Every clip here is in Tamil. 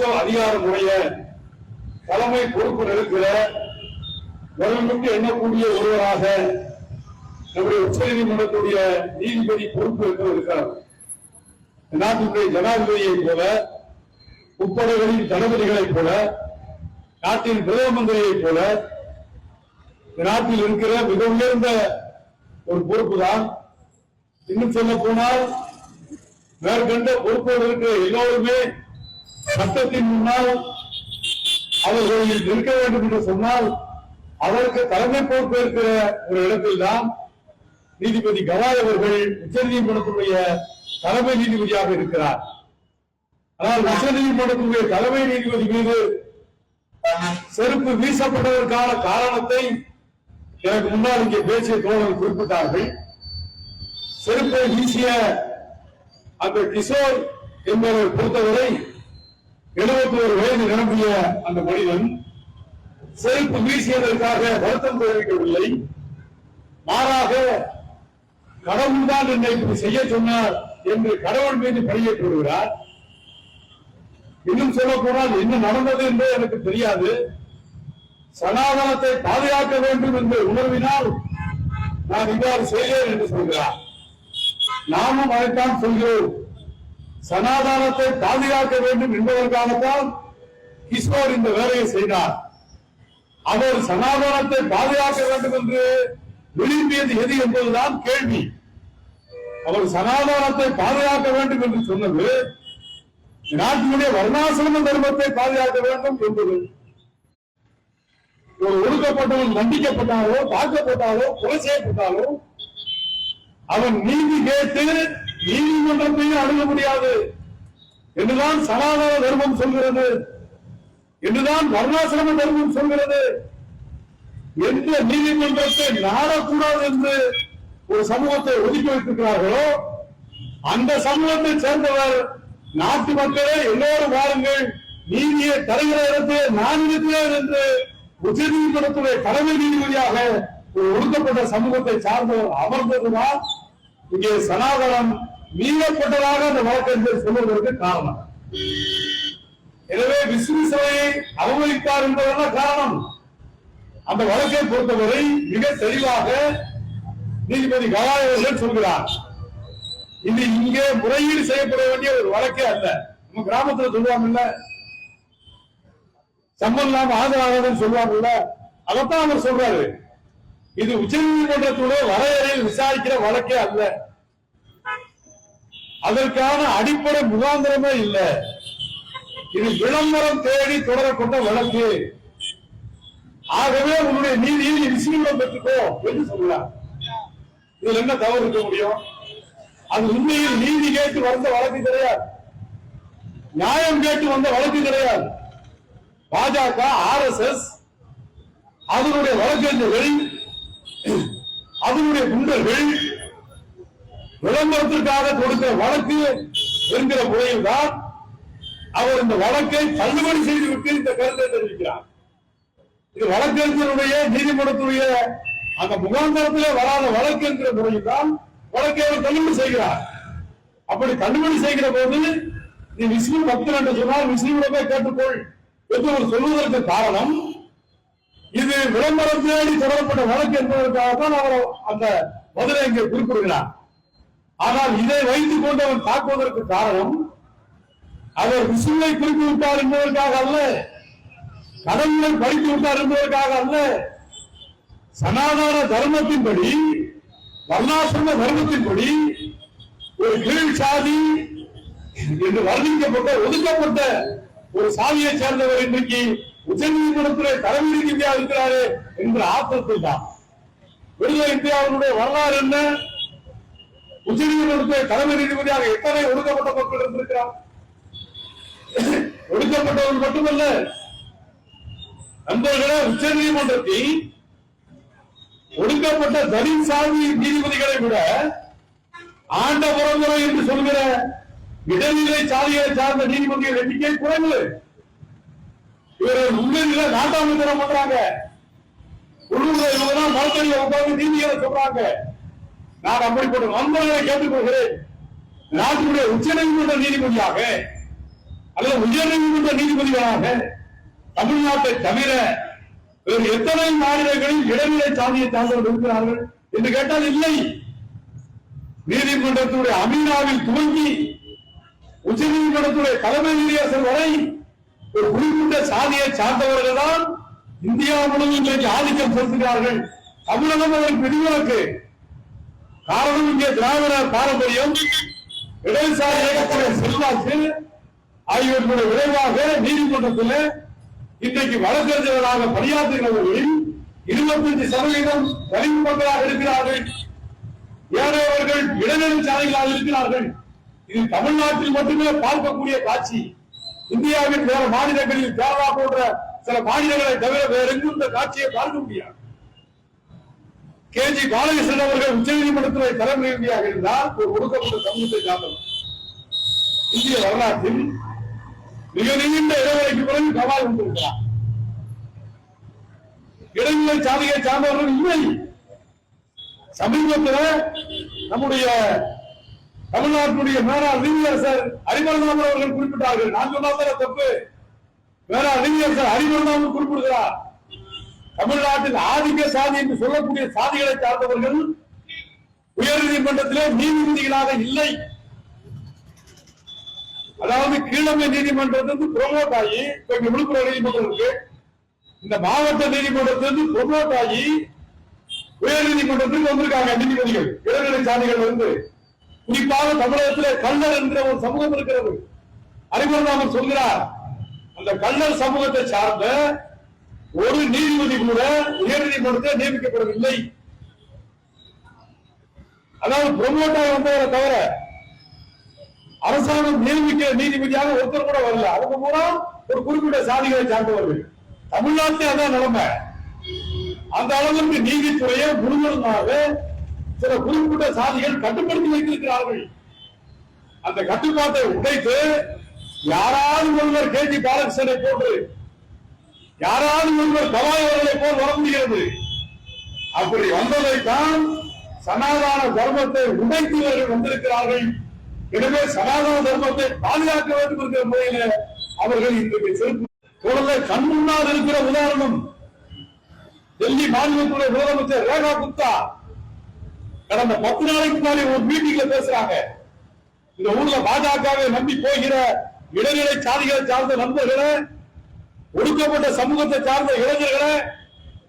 உச்ச அதிகாரமுடைய தலைமை பொறுப்பு இருக்கிற வரம்புக்கு எண்ணக்கூடிய ஒருவராக நம்முடைய உச்ச நீதிமன்றத்துடைய நீதிபதி பொறுப்பு என்று இருக்கிறார் நாட்டினுடைய ஜனாதிபதியை போல முப்படைகளின் தளபதிகளைப் போல நாட்டின் பிரதம மந்திரியைப் போல நாட்டில் இருக்கிற மிக உயர்ந்த ஒரு பொறுப்பு தான் இன்னும் சொல்ல போனால் மேற்கண்ட பொறுப்போடு இருக்கிற எல்லோருமே சட்டத்தின் முன்னால் அவர்கள் நிற்க வேண்டும் என்று சொன்னால் அதற்கு தலைமை பொறுப்பேற்கிற இருக்கிற ஒரு இடத்தில் தான் நீதிபதி கவாய் அவர்கள் உச்சநீதிமன்றத்துடைய தலைமை நீதிபதியாக இருக்கிறார். ஆனால் உச்சநீதிமன்றத்துடைய தலைமை நீதிபதி மீது செருப்பு வீசப்பட்டதற்கான காரணத்தை எனக்கு முன்னால் இங்கே பேசிய தோழர்கள் குறிப்பிட்டார்கள். செருப்பை வீசிய அந்த கிஷோர் என்பவரை பொறுத்தவரை எழுபத்தி ஒரு வயது நிரம்பிய அந்த மனிதன் செருப்பு வீசியதற்காக வருத்தம் தெரிவிக்கவில்லை. மாறாக கடவுள் தான் என்னை இப்படி செய்ய சொன்னார் என்று கடவுள் மீது பணியை விடுகிறார் இன்னும் சொல்ல போனால் என்ன நடந்தது என்று எனக்கு தெரியாது. சனாதனத்தை பாதுகாக்க வேண்டும் என்று உணர்வினால் நான் இவ்வாறு செய்கிறேன் என்று சொல்கிறார். நாமும் அதைத்தான் சொல்கிறோம். சனாதானத்தை பாதுகாக்க வேண்டும் என்பதற்காகத்தான் கிஷோர் இந்த வேலையை செய்தார். அவர் சனாதானத்தை பாதுகாக்க வேண்டும் என்று விரும்பியது எது என்பதுதான் கேள்வி. அவர் சனாதானத்தை பாதுகாக்க வேண்டும் என்று சொன்னது நாட்டினுடைய வர்ணாசிரம தர்மத்தை பாதுகாக்க வேண்டும் என்பது. ஒரு ஒடுக்கப்பட்டவன் தண்டிக்கப்பட்டாலோ தாக்கப்பட்டாலோ கொலை செய்யப்பட்டாலோ அவன் நீதி கேட்டு நீதிமன்றத்தையும் அணுக முடியாது. என்றுதான் சனாதன தர்மம் சொல்கிறது. என்றுதான் வர்ணாசிரம தர்மம் சொல்கிறது. எந்த நீதிமன்றத்தை நாடக்கூடாது என்று ஒரு சமூகத்தை ஒதுக்கி வைத்திருக்கிறார்களோ அந்த சமூகத்தை சேர்ந்தவர் நாட்டு மக்களே எல்லோரும் வாருங்கள். நீதியை தருகிற இடத்தில் நான் இருக்கிறேன் என்று உச்சநீதிமன்றத்துடைய தலைமை நீதிபதியாக ஒரு ஒடுக்கப்பட்ட சமூகத்தை சார்ந்தவர் அமர்ந்ததுதான் இங்கே சனாதனம் மீறப்பட்டதாக அந்த வழக்கறிஞர் சொல்லுவதற்கு காரணம். எனவே விஷ்ணு சபையை அவமதித்தார் என்பதெல்லாம் காரணம்? அந்த வழக்கை பொறுத்தவரை மிக தெளிவாக நீதிபதி கவாய் அவர்கள் சொல்கிறார். இது இங்கே முறையீடு செய்யப்பட வேண்டிய ஒரு வழக்கே அல்ல. நம்ம கிராமத்துல சொல்லுவாங்கல்ல சம்பந்தம் இல்லாம ஆஜராகாதுன்னு சொல்லுவாங்கல்ல அதத்தான் அவர் சொல்றாரு. இது உச்சநீதிமன்றத்துடைய வரையறையில் விசாரிக்கிற வழக்கே அல்ல. அதற்கான அடிப்படை முகாந்திரமே இல்லை. இது விளம்பரம் தேடி தொடரப்பட்ட வழக்கு. ஆகவே உன்னுடைய நீதியை நீ பெற்றுக்கோ என்று சொல்றார். இதுல என்ன தவறு இருக்க முடியும்? அது உண்மையில் நீதி கேட்டு வந்த வழக்கு கிடையாது. நியாயம் கேட்டு வந்த வழக்கு கிடையாது. பாஜக ஆர் எஸ் எஸ் அதனுடைய வழக்கறிஞர்கள் அதனுடைய குண்டர்கள் விளம்பரத்திற்காக கொடுத்த வழக்கு என்கிற முறையில் தான் அவர் இந்த வழக்கை தள்ளுபடி செய்துவிட்டு இந்த கருத்தை தெரிவிக்கிறார். இது வழக்கறிஞருடைய நீதிமன்றத்துடைய அந்த முகாந்தரத்திலே வராத வழக்கு என்கிற முறையில் தான் வழக்கை அவர் தள்ளுபடி செய்கிறார். அப்படி தள்ளுபடி செய்கிற போது நீ விஷ்ணு பக்தன் என்று சொன்னால் முஸ்லிமிடமே கேட்டுக்கொள் என்று ஒரு சொல்வதற்கு காரணம் இது விளம்பரம் தேடி தொடரப்பட்ட வழக்கு என்பதற்காக தான் அவர் அந்த மதுரை இங்கே குறிப்பிடுகிறார். ஆனால் இதை வைத்துக் கொண்டு அவன் தாக்குவதற்கு காரணம் அவர் விசுவை குறித்து விட்டார் என்பதற்காக அல்ல கடவுளை படித்து விட்டார் என்பதற்காக அல்ல சனாதன தர்மத்தின்படி வர்ணாசிரம தர்மத்தின்படி ஒரு கீழ் சாதி என்று வர்ணிக்கப்பட்ட ஒதுக்கப்பட்ட ஒரு சாதியை சேர்ந்தவர் இன்றைக்கு உச்சநீதிமன்றத்திலே தலைமை இந்தியா இருக்கிறாரே என்ற ஆத்திரத்தில் தான் விடுதலை இந்தியாவினுடைய வரலாறு என்ன? உச்சநீதிமன்றத்திலே தலைமை நீதிபதியாக எத்தனை ஒடுக்கப்பட்ட மக்கள் இருந்திருக்கிறார்? ஒடுக்கப்பட்டவர்கள் மட்டுமல்ல நண்பர்களே உச்ச நீதிமன்றத்தில் ஒடுக்கப்பட்ட தலித் சாதி நீதிபதிகளை விட ஆண்ட பரம்பரை என்று சொல்கிற இடைநிலை சாதிகளை சார்ந்த நீதிபதிகள் எண்ணிக்கை குறைவு. இவர்கள் உண்மையில நாட்டாமைத்தனம் பண்றாங்க. உள்ளூர்ல இவங்கதான் மரத்தடியை உட்கார்ந்து நீதிகளை சொல்றாங்க. நான் அப்படிப்பட்ட நண்பர்களை கேட்டுக்கொள்கிறேன். நாட்டினுடைய உச்ச நீதிமன்ற நீதிபதியாக அல்லது உயர்நீதிமன்ற நீதிபதிகளாக தமிழ்நாட்டை தவிர வேறு எத்தனை மாநிலங்களில் இடைநிலை சாதியை சார்ந்தவர்கள் இருக்கிறார்கள் என்று கேட்டால் இல்லை. நீதிமன்றத்துடைய அமீனாவில் துவங்கி உச்சநீதிமன்றத்துடைய தலைமை நீதியரசர் வரை ஒரு குறிப்பிட்ட சாதியை சார்ந்தவர்கள் தான் இந்தியா முழுவதும் இன்றைக்கு ஆதிக்கம் செலுத்துகிறார்கள். தமிழகம் அதற்கு விதிவிலக்கு காரணம் இங்கே திராவிட பாரம்பரியம். இடதுசாரி இயக்கத்துடைய செல்வாக்கு ஆகியவற்றுடைய விளைவாக நீதிமன்றத்தில் இன்றைக்கு வழக்கறிஞர்களாக பணியாற்றுகிறவர்களில் இருபத்தஞ்சு சதவீதம் தலித் மக்களாக இருக்கிறார்கள். ஏழையவர்கள் இடைநிலை சாலைகளாக இருக்கிறார்கள். இது தமிழ்நாட்டில் மட்டுமே பார்க்கக்கூடிய காட்சி. இந்தியாவின் வேற மாநிலங்களில் கேரளா போன்ற சில மாநிலங்களை தவிர வேற எங்கும் இந்த காட்சியை பார்க்க முடியாது. கே. ஜி. பாலகிருஷ்ணன் அவர்கள் உச்சநீதிமன்றத்துறை தலைமை நீதியாக இருந்தால் ஒரு ஒடுக்கப்பட்ட சமூகத்தை சார்ந்தவர் இந்திய வரலாற்றில் மிக நீண்ட இடைவெளிக்கு பிறகு சவால் வந்திருக்கிறார். இடைநிலை சாதியை சார்ந்தவர்கள் இல்லை. சமீபத்தில் நம்முடைய தமிழ்நாட்டினுடைய மேலாள் நீதியரசர் ஹரிமரதாமன் அவர்கள் குறிப்பிட்டார்கள். நான் சொன்னால் தப்பு? மேலாள் நீதியரசர் ஹரிமரதாமன் குறிப்பிடுகிறார். தமிழ்நாட்டில் ஆதிக்க சாதி என்று சொல்லக்கூடிய சாதிகளை சார்ந்தவர்கள் உயர் நீதிமன்றத்திலே நீதிபதிகளாக இல்லை. அதாவது கீழமை நீதிமன்றத்திலிருந்து ப்ரொமோட் ஆகி இப்ப விழுப்புரம் நீதிமன்றம் இருக்கு. இந்த மாவட்ட நீதிமன்றத்திலிருந்து ப்ரொமோட் ஆகி உயர் நீதிமன்றத்துக்கு வந்திருக்காங்க நீதிபதிகள். இளநிலை சாதிகள் வந்து. குறிப்பாக தமிழகத்திலே கள்ளர் என்கிற ஒரு சமூகம் இருக்கிறது. அறிவுறுத்தாமல் சொல்கிறார் அந்த கள்ளர் சமூகத்தை சார்ந்த ஒரு நீதிபதி கூட உயர் நீதிமன்றத்தில் நியமிக்கப்படவில்லை. அதாவது ப்ரொமோட் வந்தவரை தவிர அரசாங்கம் நியமிக்க நீதிபதியாக ஒருத்தர் கூட வரல. அவங்க மூலம் ஒரு குறிப்பிட்ட சாதிகளை சார்ந்தவர்கள். தமிழ்நாட்டில் அதான் நிலைமை. அந்த அளவிற்கு நீதித்துறையை முழுவதுமாக சில குறிப்பிட்ட சாதிகள் கட்டுப்படுத்தி வைத்திருக்கிறார்கள். அந்த கட்டுப்பாட்டை உடைத்து யாராவது ஒருவர் கே. ஜி பாலகிருஷ்ணனை போன்று யாராவது ஒருவர் கவாய் அவர்களை போல் வர முடிகிறது. அப்படி வந்ததைத்தான் சனாதான தர்மத்தை உடைத்து இவர்கள் வந்திருக்கிறார்கள். எனவே சனாதன தர்மத்தை பாதுகாக்க வேண்டும் என்கிற முறையில அவர்கள் இன்றைக்கு செருப்பு குழந்தை கண் முன்னால் இருக்கிற உதாரணம். டெல்லி மாநிலத்துடைய முதலமைச்சர் ரேகா குப்தா கடந்த பத்து நாளைக்கு முன்னாடி ஒரு மீட்டிங்ல பேசுறாங்க. இந்த ஊர்ல பாஜகவை நம்பி போகிற இடைநிலை சாதிகளை சார்ந்த நண்பர்களை ஒடுக்கப்பட்ட சமூகத்தை சார்ந்த இளைஞர்களை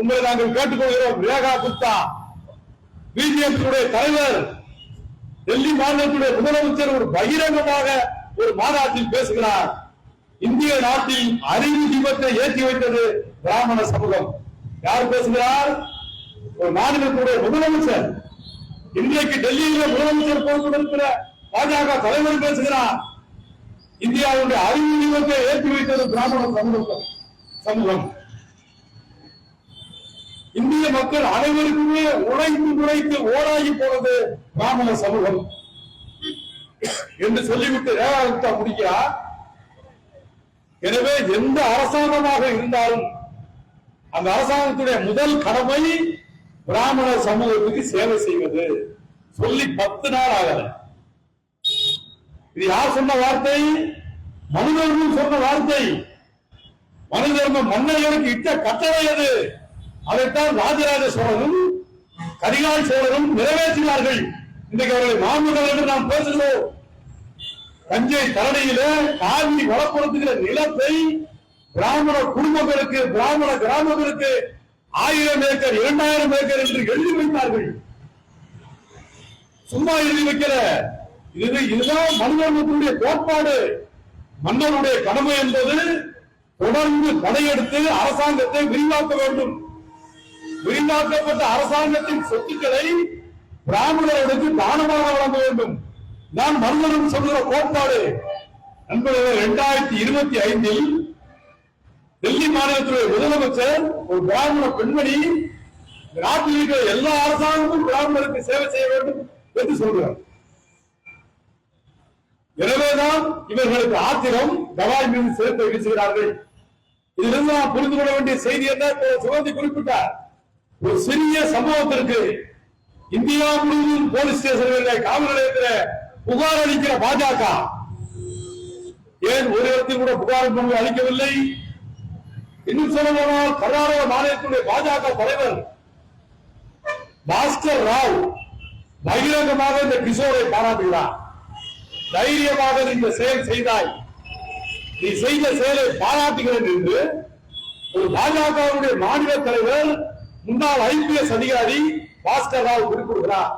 உங்களை நாங்கள் கேட்டுக்கொள்கிறோம். ரேகா குப்தா பிஜேபியுடைய தலைவர் டெல்லி மாநிலத்துடைய முதலமைச்சர் ஒரு பகிரங்கமாக ஒரு மாநாட்டில் பேசுகிறார். இந்திய நாட்டில் அறிவு தீபத்தை ஏற்றி வைத்தது பிராமண சமூகம். யார் பேசுகிறார்? ஒரு மாநிலத்துடைய முதலமைச்சர். இன்றைக்கு டெல்லியில முதலமைச்சர் பொறுப்பிருக்கிற பாஜக தலைவர் பேசுகிறார். இந்தியாவுடைய அறிவு தீபத்தை ஏற்றி வைத்தது பிராமண சமூகம். சமூகம். இந்திய மக்கள் அனைவருக்குமே உழைத்து உழைத்து ஓடாகி போனது பிராமண சமூகம். என்று சொல்லிவிட்டு ரேகாகுப்தா முடிக்கிறார். எனவே எந்த அரசாங்கமாக இருந்தாலும் அந்த அரசாங்கத்துடைய முதல் கடமை பிராமண சமூகத்துக்கு சேவை செய்வது. சொல்லி பத்து நாள் ஆகல. இது யார் சொன்ன வார்த்தை? மனிதர்கள் சொன்ன வார்த்தை. மனிதர்கள் மன்னர்களுக்கு இட்ட கட்டளை அது அதைத்தான் ராஜராஜ சோழனும் கரிகால் சோழரும் நிறைவேற்றினார்கள். இன்றைக்கு அவர்களை மாமன்னர் என்று நாம் பேசுகிறோம். தஞ்சை தரணியில காவி வளப்படுத்துகிற நிலத்தை பிராமண குடும்பங்களுக்கு பிராமண கிராமங்களுக்கு ஆயிரம் ஏக்கர் இரண்டாயிரம் ஏக்கர் என்று எழுதி வைத்தார்கள். சும்மா எழுதி வைக்கல. இது இதுதான் மனிதர்களுடைய கோட்பாடு. மன்னருடைய கடமை என்பது தொடர்ந்து படையெடுத்து அரசாங்கத்தை விரிவாக்க வேண்டும். விரிவாக்கப்பட்ட அரசாங்கத்தின் சொத்துக்களை பிராமணர்களுக்கு தானமாக வழங்க வேண்டும். நான் மனிதனும் சொல்கிற கோட்பாடு. நண்பர்களே இரண்டாயிரத்தி இருபத்தி ஐந்தில் டெல்லி மாநிலத்துடைய முதலமைச்சர் ஒரு பிராமண பெண்மணி நாட்டில் இருக்கிற எல்லா அரசாங்கமும் பிராமணருக்கு சேவை செய்ய வேண்டும் என்று சொல்கிறார். எனவேதான் இவர்களுக்கு ஆத்திரம் தவாய் மீது சேர்த்து வீசுகிறார்கள் இதிலிருந்து நாம் புரிந்து கொள்ள வேண்டிய செய்தி என்ன? சுகந்தி குறிப்பிட்டார். ஒரு சிறிய சம்பவத்திற்கு இந்தியா முழுவதும் போலீஸ் ஸ்டேஷன்களில் காவல் நிலையத்தில் புகார் அளிக்கிற பாஜக. ஏன் ஒரு இடத்தில் கூட புகார் அளிக்கவில்லை? இன்னும் சொல்ல போனால் கர்நாடக மாநிலத்துடைய பாஜக தலைவர் பாஸ்கர் ராவ் பகிரங்கமாக இந்த கிஷோரை பாராட்டுகிறார். தைரியமாக இந்த செயல் செய்தாய். நீ செய்த செயலை பாராட்டுகிறேன் என்று ஒரு பாஜகவுடைய மாநில தலைவர் முன்னாள் ஐபிஎஸ் அதிகாரி பாஸ்கர் ராவ் குறிப்பிடுகிறார்.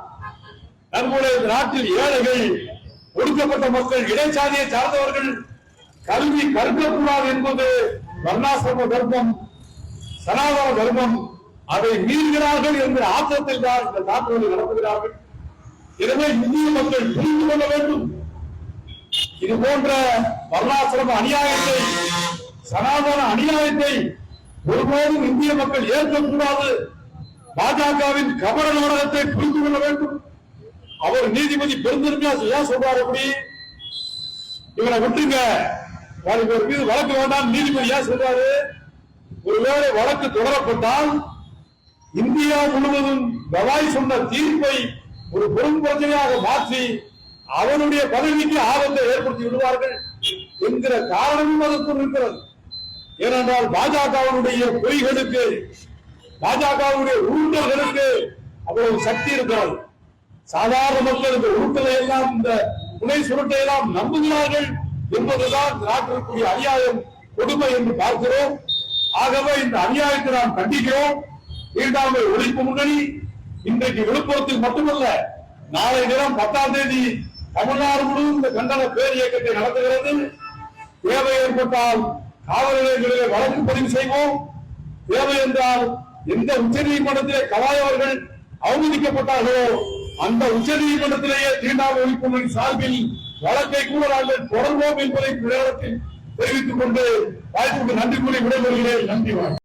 நம்முடைய இந்த நாட்டில் ஏழைகள் ஒடுக்கப்பட்ட மக்கள் இடைச்சாதியை சார்ந்தவர்கள் கல்வி கற்கக்கூடாது என்பது வர்ணாசிரம தர்மம் சனாதன தர்மம் அதை மீறுகிறார்கள் என்ற ஆத்திரத்தில் தான் இந்த தாக்குதலை நடத்துகிறார்கள். எனவே இந்திய மக்கள் புரிந்து கொள்ள வேண்டும். இது போன்ற வர்ணாசிரம அநியாயத்தை சனாதன அநியாயத்தை ஒருபோதும் இந்திய மக்கள் ஏற்கக்கூடாது. பாஜகவின் கபட நாடகத்தை புரிந்து கொள்ள வேண்டும். அவர் நீதிபதி பெருந்திருமையா ஏன் சொல்றாரு அப்படி? இவரை விட்டுருங்க. அவருக்கு ஒரு மீது வழக்கு வேண்டாம் நீதிபதி ஏன் சொல்றாரு? ஒருவேளை வழக்கு தொடரப்பட்டால் இந்தியா முழுவதும் கவாய் சொன்ன தீர்ப்பை ஒரு பெரும் பிரச்சனையாக மாற்றி அவனுடைய பதவிக்கு ஆபத்தை ஏற்படுத்தி விடுவார்கள் என்கிற காரணமும் அதற்குள் இருக்கிறது. ஏனென்றால் பாஜகவினுடைய பொய்களுக்கு பாஜகவுடைய உருண்டல்களுக்கு அவ்வளவு சக்தி இருக்கிறது. சாதாரண மக்கள் இந்த உருட்டலை எல்லாம் இந்த துணை சுருட்டை எல்லாம் நம்புகிறார்கள். என்பதுதான் நாட்டிற்குரிய அநியாயம் கொடுமை என்று பார்க்கிறோம். ஆகவே இந்த அநியாயத்தை நாம் கண்டிக்கிறோம். தீண்டாமை ஒழிப்பு முன்னணி. இன்றைக்கு விழுப்புரத்தில் மட்டுமல்ல நாளை தினம் பத்தாம் தேதி தமிழ்நாடு முழுவதும் இந்த கண்டன பேர் இயக்கத்தை நடத்துகிறது. தேவை ஏற்பட்டால் காவல் நிலையங்களிலே வழக்கு பதிவு செய்வோம். தேவை என்றால் எந்த உச்ச நீதிமன்றத்திலே கவாய் அவமதிக்கப்பட்டார்களோ அந்த உச்ச நீதிமன்றத்திலேயே தீண்டாமை ஒழிப்பு முன்னணி சார்பில் வழக்கை கூட நாங்கள் தொடர்வோம் என்பதை இந்த தெரிவித்துக் கொண்டு வாய்ப்புக்கு நன்றி கூறி விடைபெறுகிறேன். நன்றி வணக்கம்.